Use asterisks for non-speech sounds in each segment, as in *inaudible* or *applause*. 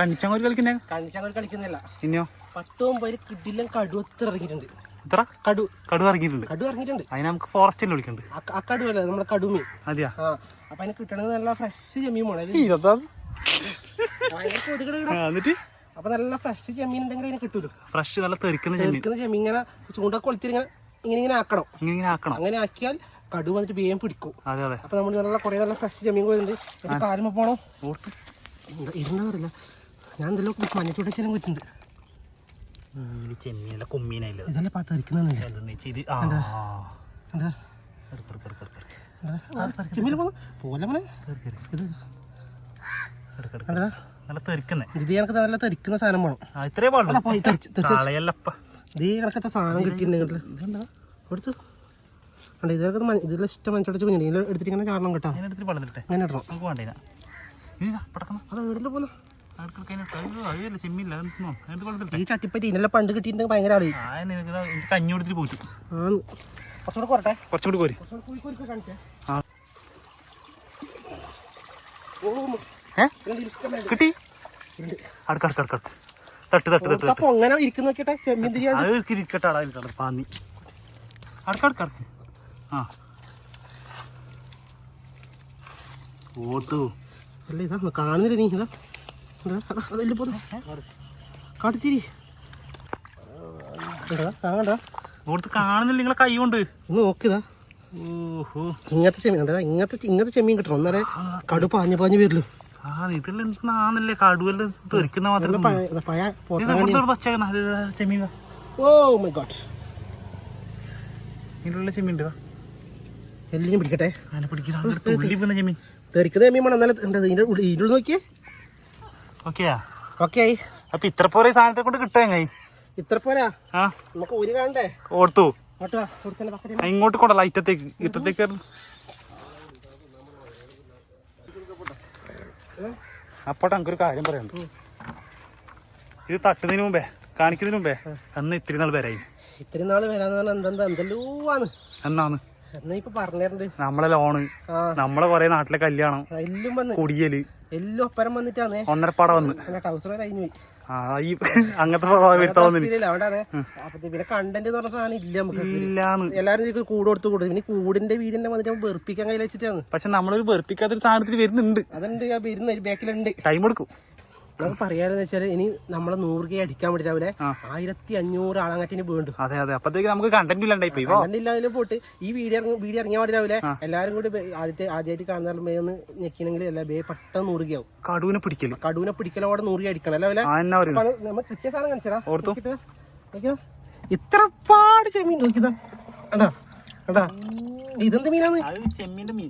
കണിച്ചങ്ങോര് കളിക്കുന്ന കളിക്കുന്നില്ല. ഇനിയോ? പട്ടും പേര് കിഡിലും കടു ഒത്തിരി ഇറങ്ങിയിട്ടുണ്ട്. ഇത്ര കടു. കടു ഇറങ്ങിയിട്ടുണ്ട്. കടു ഇറങ്ങിയിട്ടുണ്ട്. അതിന് നമുക്ക് ഫോറസ്റ്റിൽ വിളിക്കുന്നുണ്ട് ആ- ആ കടു അല്ലേ നമ്മുടെ കടുമീൻ. അതെയാ? അപ്പൊ അതിന് കിട്ടണത് നല്ല ഫ്രഷ് ചെമ്മീൻ പോണേ. എന്നിട്ട്? അപ്പൊ നല്ല ഫ്രഷ് ചെമ്മീൻ ഉണ്ടെങ്കിൽ അതിന് കിട്ടൂലോ? ഫ്രഷ് നല്ല തെറിക്കുന്ന ചെമ്മീൻ. ചെറുക്കുന്ന ചെമ്മീൻ ഇങ്ങനെ ചൂണ്ട ഇങ്ങനെ ഇങ്ങനെ ആക്കണം. ഇങ്ങനെ ആക്കണം. അങ്ങനെ ആക്കിയാൽ കടു വന്നിട്ട് വേഗം പിടിക്കും. അതെ അതെ. അപ്പൊ നമ്മൾ നല്ല കുറെ നല്ല ഫ്രഷ് ജമീൻ പോയിട്ടുണ്ട്. കാലുമ്പോ പോണോ? ഓർത്ത് ഞാൻ എന്തെല്ലോ മഞ്ഞച്ചൂട്ട ചെല്ലാൻ പോയിട്ടുണ്ട് ചെമ്മീനല്ല കൊമ്മീനല്ല ഇതല്ലേ പാത്ത് നല്ല തെറിക്കുന്നേ. ഇത് നല്ല തെറിക്കുന്ന സാധനം വേണം. ഇത്രേ പാടുള്ളൂ. ഇത് കണക്കത്തെ സാധനം കിട്ടിയിട്ടുണ്ടെങ്കിൽ എടുത്തു അല്ല ഇതൊക്കെ മ- ഇതിൽ ഇഷ്ടം മനസ്സിലടിച്ച് കുഞ്ഞിട്ട് ഇതിൽ എടുത്തിട്ട് ഇങ്ങനെ ചാടണം കേട്ടോ. എടുത്തിട്ട് പടന്നിട്ടെ അങ്ങനെ ഇടണം. നമുക്ക് വേണ്ടില്ല അത് വീട്ടിൽ ഈ ചട്ടിപ്പറ്റി ഇന്നലെ പണ്ട് കിട്ടിയിട്ടുണ്ടെങ്കിൽ ഭയങ്കര ആളി. കഞ്ഞി കൊടുത്തിട്ട് ആ കുറച്ചുകൂടെ കുറട്ടെ കുറച്ചും കൂടി പോര് കുറച്ചുകൂടെ ഇഷ്ടം കിട്ടി? അടുക്ക അടുക്ക അടുക്ക. തട്ട് തട്ട് തട്ട് തട്ട്. അപ്പൊ അങ്ങനെ ഇരിക്കുന്ന നോക്കിട്ടെ ചെമ്മീൻ തിരിയാൻ ഇരിക്കട്ടെ പാന്നി. അടുക്ക അടുക്ക അടുക്ക ആ. ഓർത്തു അല്ല ഇതാ കാണുന്നില്ല നീ? ഇതാ കാട്ടിത്തിരി ഓർത്ത് കാണുന്നില്ല നിങ്ങളെ കൈ കൊണ്ട് ഒന്ന് ഓഹോ. ഇങ്ങനത്തെ ചെമ്മീൻ ഉണ്ട് ഇങ്ങനത്തെ ഇങ്ങനത്തെ ചെമ്മീൻ കിട്ടണം. എന്നാലേ കടു പാഞ്ഞു പാഞ്ഞു വരുള്ളൂ ആ എന്താന്നല്ലേ കടുവല്ല തെറിക്കുന്ന മാത്രം ചെമ്മീൻ ഓ മൈ ഗോഡ് ഇതിലുള്ള ചെമ്മീൻ ഉണ്ട്? എല്ലിനും പിടിക്കട്ടെ. അതിനെ പിടിക്കുന്ന ചെമ്മീൻ തെറിക്കുന്ന ചെമ്മീൻ എന്നാലും എന്താ ഇതിന്റെ ഇതിനുള്ളിൽ നോക്കിയേ. ഓക്കെയാ ഓക്കെ ആയി. അപ്പൊ ഇത്ര പോരെ സാധനത്തെ കൊണ്ട് കിട്ടാ എങ്ങനെ ഇത്ര പോരാ? നമുക്ക് ഒരു കാണണ്ടേ? ഓർത്തു. ഇങ്ങോട്ട് കൊണ്ടല്ല ഇറ്റത്തേക്ക് ഇറ്റത്തേക്ക് അപ്പോട്ടെ എനിക്കൊരു കാര്യം പറയണ്ട ഇത് തട്ടുന്നതിന് മുമ്പേ കാണിക്കുന്നതിന് മുമ്പേ അന്ന് ഇത്തിരി നാൾ വരായി. ഇത്രയും നാൾ വരാന്ന് പറഞ്ഞാൽ എന്താ എന്തെല്ലോ ആണ്. എന്നാന്ന് എന്നാ ഇപ്പൊ പറഞ്ഞിട്ടുണ്ട് നമ്മളെ ലോണ്. നമ്മളെ കൊറേ നാട്ടിലെ കല്യാണം. എല്ലാം വന്ന്. കുടിയൽ. എല്ലാം ഒപ്പരം വന്നിട്ടാണ് ഒന്നരപ്പാട വന്ന്. ടൗസർ വരെ പോയി. പിന്നെ കണ്ടന്റ് എന്ന് പറഞ്ഞ സാധനം ഇല്ല നമുക്ക് എല്ലാരും കൂട് കൊടുത്ത് കൂട്. പിന്നെ കൂടിന്റെ വീടിന്റെ വന്നിട്ട് വെറുപ്പിക്കാൻ കയ്യിൽ വെച്ചിട്ടാണ് പക്ഷെ നമ്മളൊരു വെറുപ്പിക്കാത്തൊരു സാധനത്തിൽ വരുന്നുണ്ട്. അതുണ്ട് വരുന്ന ബാക്കിലുണ്ട് ടൈം എടുക്കും. നമുക്ക് പറയാനെന്ന് വെച്ചാൽ ഇനി നമ്മളെ നൂറ് കെ അടിക്കാൻ വേണ്ടി രാവിലെ. ആയിരത്തി അഞ്ഞൂറ് ആളങ്ങാറ്റിന് വീണ്ടും. അതെ അതെ. അപ്പത്തേക്ക് നമുക്ക് കണ്ടന്റ് ഇല്ലാണ്ടായി പോയി കണ്ടില്ലാതിലും പോട്ട് ഈ വീഡിയോ വീഡിയോ ഇറങ്ങിയ പാടി രാവിലെ എല്ലാരും കൂടി ആദ്യത്തെ ആദ്യമായിട്ട് കാണുന്ന ബേ ഒന്ന് ഞെക്കിനെങ്കിൽ അല്ല? ബേ പെട്ടെന്ന് നൂറ് കെ ആവും കടുവിനെ പിടിക്കൽ. കടുവിനെ പിടിക്കലോടെ നൂറ് കെ അടിക്കണം. അല്ലേ നമ്മൾ കിട്ടിയ സാധനം ഓർത്തു. ഇത്ര പാട് ചെമ്മീൻ നോക്കിയതാ. കണ്ടാ? കണ്ടാ? ഇതെന്ത് അത് ചെമ്മീന്റെ മീൻ.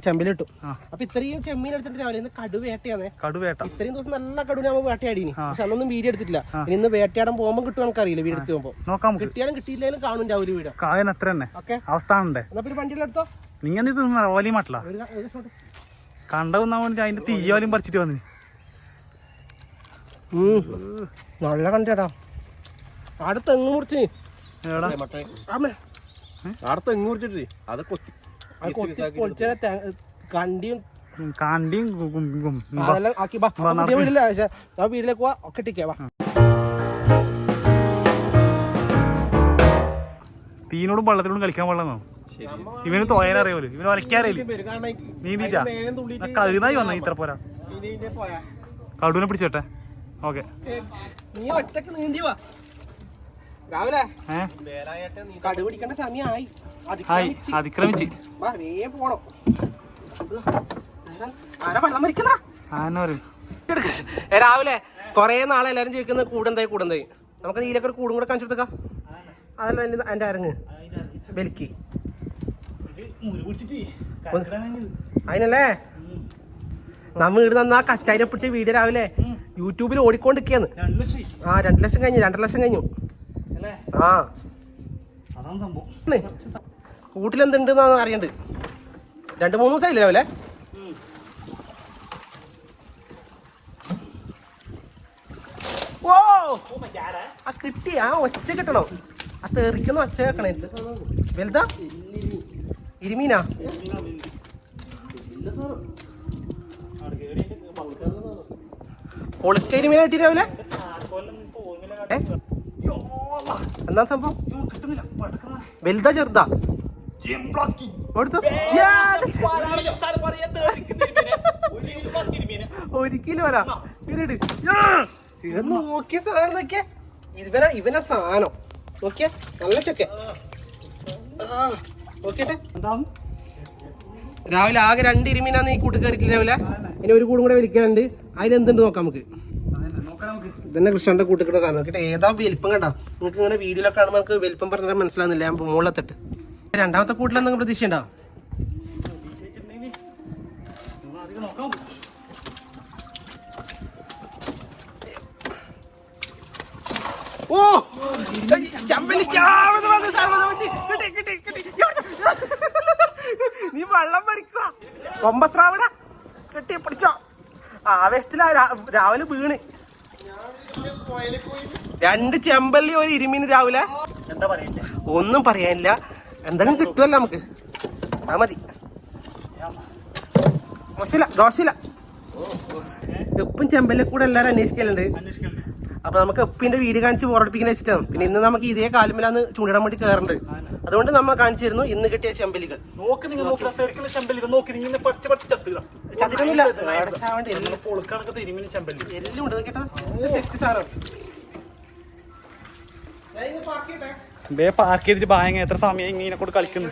ചെമ്പിലിട്ടു. അപ്പൊ ഇത്രയും ചെമ്മീൻ എടുത്തിട്ട് രാവിലെ കടുവേട്ടയാണ് കടുവേട്ട ഇത്രയും ദിവസം നല്ല കടുവിനെ നമ്മൾ വേട്ടയാടിനി. പക്ഷെ അന്നൊന്നും വീഡിയോ എടുത്തിട്ടില്ല. ഇനി ഇന്ന് വേട്ടയാടാൻ പോകുമ്പോൾ കിട്ടും നമുക്കറിയില്ല വീട് എടുത്ത് പോകുമ്പോൾ നോക്കാം കിട്ടിയാലും കിട്ടിയില്ലെങ്കിലും കാണും രാവിലെ വീട്. കായൻ അത്ര തന്നെ? അവസ്ഥ ആണല്ലേ എന്നാ പിന്നെ വണ്ടിയിലെടുത്തോ നിങ്ങൾ ഇത് ഓലി മട്ടല. ഒരു ക- ഒരു shot. കണ്ടവുന്ന വേണ്ടി അതിന്റെ തീയോലും പറിച്ചിട്ട് വന്നിന്. നല്ല കണ്ടേടാ അവിടെ തെങ്ങ് മുറിച്ച് കണ്ടിയും വീട്ടിലേക്ക് പോവാ ഒക്കെ തീനോടും വെള്ളത്തിനോടും കളിക്കാൻ പാടില്ലെന്നോ? ഇവന് തോയനറിയോൽ ഇവന് വരയ്ക്കാറിയില്ല നീ നീറ്റാ കഴുതായി വന്ന ഇത്ര പോരാ. കടുവിനെ പിടിച്ചോട്ടെ ഓക്കെ. നീ ഒറ്റയ്ക്ക് നീന്തി വാ. രാവിലെ? സമയമായി അതിക്രമിച്ച്. പോണം. വെള്ളം കൊറേ നാളെ എല്ലാരും ചോദിക്കുന്നത് കൂടുന്തായി കൂടുന്തായി? നമുക്ക് നീലൊക്കെ ഒരു കൂടും കൂടെ കാണിച്ചു കൊടുക്കാം അതല്ല എന്റെ എന്റെ അരങ്ങ്. ബലിക്ക്. അതിനല്ലേ? നമ്മ വീട് നന്നാ കച്ചാരി പിടിച്ച വീട് രാവിലെ യൂട്യൂബിൽ ഓടിക്കൊണ്ടിരിക്കുകയാണ്. ആ രണ്ടു ലക്ഷം കഴിഞ്ഞു രണ്ടര ലക്ഷം കഴിഞ്ഞു. ആ. അതാണ് സംഭവം. കൂട്ടിലെന്തുണ്ടെന്നാണ് അറിയണ്ട്. രണ്ട് മൂന്ന് ദിവസമായില്ലേ രാവിലെ? ഓ! ആ കിട്ടി ആ ഒച്ച കിട്ടണം. ആ തെറിക്കുന്ന ഒച്ച കേൾക്കണേ വലുതാ? ഇരുമീനാ? ഒളിക്കരിമീൻ കിട്ടി രാവിലെ? ഏ? എന്താ സംഭവം? വലുതാ ചെറുതാ? ഒരിക്കലും യാ, ഒരു കിലോ വരാ. ഇവരിട്. നോക്കിയ സാധനം നോക്കിയേ. ഇവന ഇവനാ സാധനം. നോക്കിയേ നല്ല ചെക്ക. നോക്കിട്ടെ എന്താന്ന് രാവിലെ ആകെ രണ്ട് ഇരുമീനാന്ന് ഈ കൂട്ടി കയറിയിട്ടില്ല രാവിലെ. ഇനി ഒരു കൂടും കൂടെ വലിക്കാനുണ്ട്. അതിലെന്തുണ്ട് നോക്കാം നമുക്ക്. ഇതന്നെ കൃഷ്ണന്റെ കൂട്ടിക്കിട്ട സാധനം. കേട്ടോ ഏതാ വലിപ്പം കണ്ട? നിങ്ങൾക്ക് ഇങ്ങനെ വീഡിയോയിലൊക്കെ കാണുമ്പോൾ നമുക്ക് വലിപ്പം പറഞ്ഞാൽ മനസ്സിലാകുന്നില്ല ഞാൻ മുകളിലെത്തിട്ട്. രണ്ടാമത്തെ കൂട്ടിലെന്തെങ്കിലും പ്രതീക്ഷ ഉണ്ടോ ഓ. നീ വെള്ളം പറിക്കുക കൊമ്പസ്രാവട കെട്ടി പിടിച്ചോ. ആവേശത്തിലാ. രാവിലെ വീണ്. രണ്ട് ചെമ്പല്ലി ഒരു ഇരുമീന് രാവിലെ. ഒന്നും പറയാനില്ല. എന്തെങ്കിലും കിട്ടുമല്ലോ നമുക്ക്. ആ മതി. ദോശയില്ല ദോശയില്ല. എപ്പും ചെമ്പല്ലി കൂടെ എല്ലാരും അന്വേഷിക്കലുണ്ട്. അപ്പൊ നമുക്ക് എപ്പിന്റെ വീട് കാണിച്ച് ബോറടിപ്പിക്കുന്ന വെച്ചിട്ടാണ് പിന്നെ ഇന്ന് നമുക്ക് ഇതേ കാലുമിലാന്ന് ചൂണ്ടിടാൻ വേണ്ടി കയറുന്നുണ്ട് അതുകൊണ്ട് നമ്മൾ കാണിച്ചിരുന്നു ഇന്ന് കിട്ടിയ ചെമ്പലികൾ നോക്കി നിങ്ങൾ ഇത് നോക്കി. നിങ്ങൾ പഠിച്ച് പഠിച്ച് ചത്തുക എല്ലാം ഉണ്ട്. കേട്ടോ വേ പാർക്ക് ചെയ്തിട്ട് ഭയങ്ക എത്ര സമയം ഇങ്ങനെ കൂടെ കളിക്കുന്നു?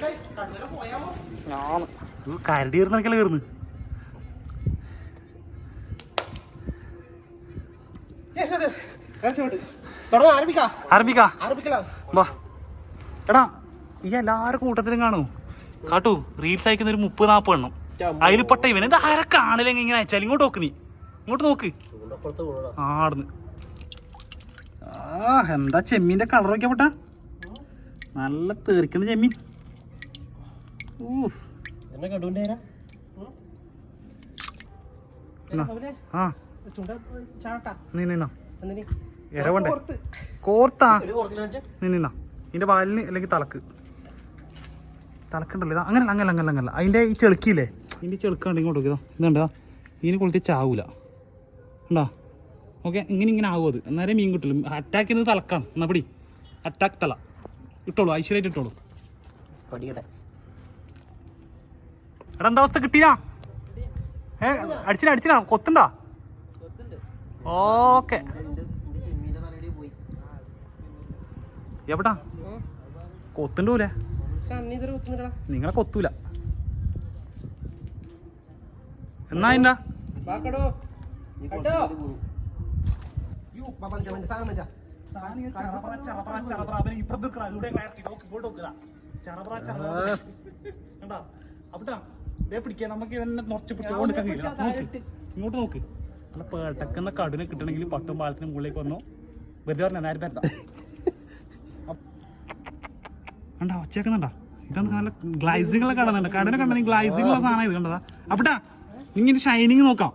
ഞാൻ കരടി കയറുന്ന കയറുന്നു എടാ ഈ എല്ലാരും കൂട്ടത്തിലും കാണൂ കാട്ടു റീൽസ് അയക്കുന്ന ഒരു മുപ്പത് നാപ്പ് എണ്ണം. അതിൽ പെട്ട ഇവൻ. എന്താ ആരെ കാണില്ലെങ്കിൽ ഇങ്ങനെ അയച്ചാൽ ഇങ്ങോട്ട് നോക്ക് നീ. ഇങ്ങോട്ട് നോക്ക്. ആടന്ന്. ആ എന്താ ചെമ്മീന്റെ കളർ ഒക്കെ പെട്ട? നല്ല തീർക്കുന്ന ചെമ്മീൻ. കോർത്താ. നിന്നാ ഇതിന്റെ വാലിന് അല്ലെങ്കിൽ തലക്ക്. തലക്കുണ്ടല്ലോ. അങ്ങനല്ല അങ്ങനല്ല അങ്ങനല്ല അങ്ങനല്ല അതിന്റെ ഈ ചെളുക്കിയില്ലേ? ഇതിന്റെ ഈ ചെളുക്കാണ്ട് ഇങ്ങോട്ട് നോക്കിയതാ ഇതുണ്ടാ ഇതിന് കൊളുത്തി ചാവൂല. ഉണ്ടാ ഓക്കെ ഇങ്ങനെ ഇങ്ങനെ ആവും അത്. അന്നേരം മീൻ കിട്ടില്ല. അറ്റാക്ക് ചെയ്യുന്നത് തലക്കാം എന്നാ പിടി? അറ്റാക്ക് തല. ഇട്ടോളൂ ഐശ്വര്യമായിട്ട് ഇട്ടോളൂ. എടാ എന്താ അവസ്ഥ? കിട്ടിയാ? ഏ അടിച്ചിനാ അടിച്ചിനാ? കൊത്തുണ്ടാ? ഓക്കെ. എന്റെ- എന്റെ അവനെ. നോക്കി. നിങ്ങളെ ചരപറ ബാബാ, നിന്റെ മന്റെ സാധനം നോക്ക്. ഇങ്ങോട്ട് നോക്ക്. നല്ല പേട്ടക്കുന്ന കടുനെ കിട്ടണമെങ്കിൽ പട്ടും പാലത്തിന് മുകളിലേക്ക് വന്നു. വെറുതെ പറഞ്ഞ ആരും പറ്റാ കണ്ടാ? ഒച്ചേക്കുന്നുണ്ടാ ഇതാണ് നല്ല ഗ്ലൈസിങ്ങളെ കടന്നുണ്ട്. കടനെ കണ്ടെങ്കിൽ ഗ്ലൈസിങ്ങുള്ള സാധനം ഇത് കണ്ടതാ. അപ്പട്ടാ ഇങ്ങനെ ഷൈനിങ് നോക്കാം.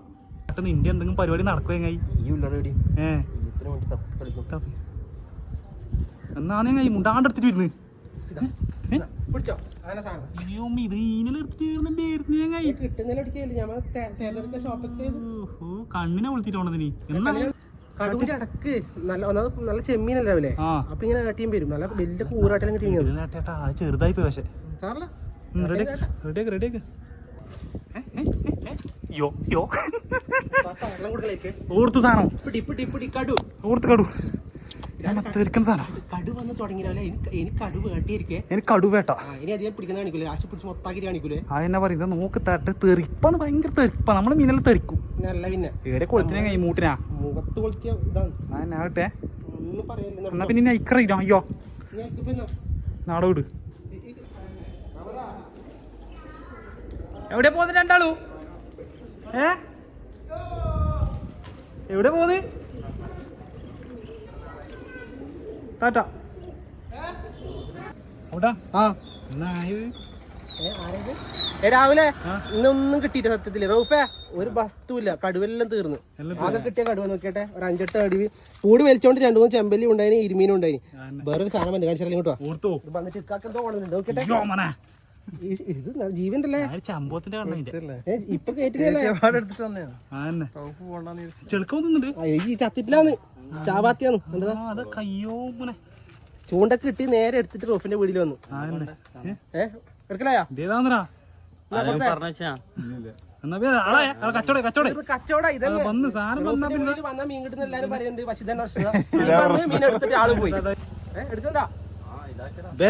പെട്ടെന്ന് ഇന്ത്യ എന്തെങ്കിലും പരിപാടി നടക്കുവേങ്ങായി ഈ ഉള്ളട എവിടെയും ഏ. ഇത്ര വേണ്ടി തപ്പി കളിക്കും. എന്നാ ഞാൻ മുണ്ടാണ്ടെടുത്തിട്ട് കണ്ണിനെ അടക്ക്. നല്ല ഒന്നാമത് നല്ല ചെമ്മീനല്ലേ അപ്പൊ ഇങ്ങനെ കട്ടിയും വരും. നല്ല വലിയ കൂറാട്ടെല്ലാം കിട്ടി ഇങ്ങനെ ഇതിനെ ചെറുതായി പോയി പക്ഷെ. റെഡിയാക്ക് യോ യോ ഓർത്ത് സാധനം ഓർത്ത് കടു ഞാൻ സാധനം കടു വന്ന് തുടങ്ങിയാലേ എനിക്ക് എനിക്ക് കടു വേട്ടിയിരിക്കേ എനിക്ക് കടുവേട്ട ആ ഇനി അധികം പിടിക്കുന്ന കാണിക്കൂലേ പിടിച്ച് കാണിക്കൂലേ എന്നാ പറയുന്നത് നോക്ക് തട്ട് തെറിപ്പാണ് ഭയങ്കര തെറിപ്പ നമ്മൾ മീനല്ല തെറിക്കും നല്ല പിന്നെ ഏറെ കൊളുത്തിനാ കൈ മൂട്ടിനാ മുഖത്ത് കൊളുത്തിയ ഇതാണ് പറയില്ല എന്നാ പിന്നെ നൈക്കറിയില്ല അയ്യോ നാടോട് നാടോ എവിടെ പോകുന്നത് രണ്ടാളു ഏ? എവിടെ പോന്ന്? ടാറ്റ. രാവിലെ. ഇന്നൊന്നും കിട്ടിയില്ല സത്യത്തിൽ. റൗഫേ ഒരു വസ്തുവില്ല. കടുവെല്ലാം തീർന്നു. ആകെ കിട്ടിയ കടുവ നോക്കിയട്ടെ. ഒരു അഞ്ചെട്ട് അടിവ്. കൂടി വലിച്ചോണ്ട് രണ്ടു മൂന്ന് ചെമ്പല്ലി ഉണ്ടായിന് ഇരുമീനും ഉണ്ടായിന്. ആന്നെ. വേറൊരു സാധനം കാണിച്ചാലും കേട്ടോ ഇങ്ങോട്ടോ ഓർത്തോ. ഇത് വന്നിട്ട് ഇക്കാക്കെന്തോ ഓടുന്നുണ്ട്. നോക്കിട്ടെ ഇത് ജീവന്റെ അതിന്റെ. ഇപ്പൊ ചത്തിട്ടില്ലാന്ന്. ചാവാത്തിയാന്ന്. ചൂണ്ടൊക്കെ കിട്ടി നേരെ എടുത്തിട്ട് റോഫിന്റെ വീട്ടിൽ വന്നു. ആ തന്നെ. ഏ? ഏ എടുക്കലായാ? വന്ന് മീൻ കിട്ടുന്ന എല്ലാരും പറയുന്നുണ്ട് പക്ഷെ ഇതന്നെ മീൻ എടുത്തിട്ട് ആൾ പോയി. എടുക്കണ്ടാ?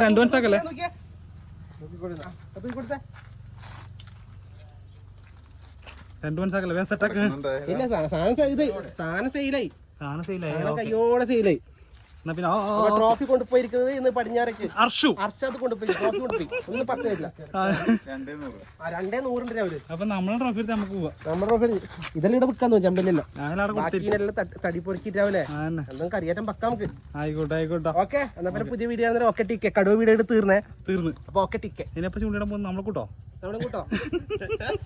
രണ്ടു മനസ്സാക്കല്ലേ നോക്കിയേ ആ, അപ്പൊ ഇത് കൊടുത്തേ രണ്ടു മനസ്സാക്കല്ലേ വേഗം സെറ്റാക്ക് ഇല്ല സാ- സാധനം ഇത് സാധനം സെയിലായി സാധനം സെയിലായി സാധനം കയ്യോടെ സെയിലായി പിന്നെ ട്രോഫി കൊണ്ടുപോയിരിക്കുന്നത് ഇന്ന് പടിഞ്ഞാറേക്ക്. അർഷു. അർഷാദ് കൊണ്ടുപോയി ട്രോഫി കൊണ്ടുപോയി. ഒന്ന് പത്ത് വരില്ല രണ്ടേ നൂറുണ്ട് രാവിലെ അപ്പൊ നമ്മളെ ട്രോഫി എടുത്ത് നമുക്ക് പോവാം. നമ്മുടെ ട്രോഫി ഇതെല്ലാം ഇവിടെ ചമ്പലില്ല ഞാനവിടെ ബാക്കിനെല്ലാം തടി പൊറുക്കിട്ട് രാവിലെ. ആ തന്നെ. എന്തും കറിയേറ്റം വെക്കാം നമുക്ക്. ആയിക്കോട്ടെ ആയിക്കോട്ടെ. ഓക്കെ എന്നാ പിന്നെ പുതിയ വീഡിയോ ആണെന്നേരം ഓക്കെ ടിക്കെ. കടുവ വീഡിയോ എടുത്ത് തീർന്നേ. തീർന്ന്. അപ്പൊ ഓക്കെ ടിക്കെ. ഇതിനെപ്പോ ചൂണ്ടിടാൻ പോകുന്നത് നമ്മളെ കൂട്ടോ? നമ്മളെ കൂട്ടോ? *laughs*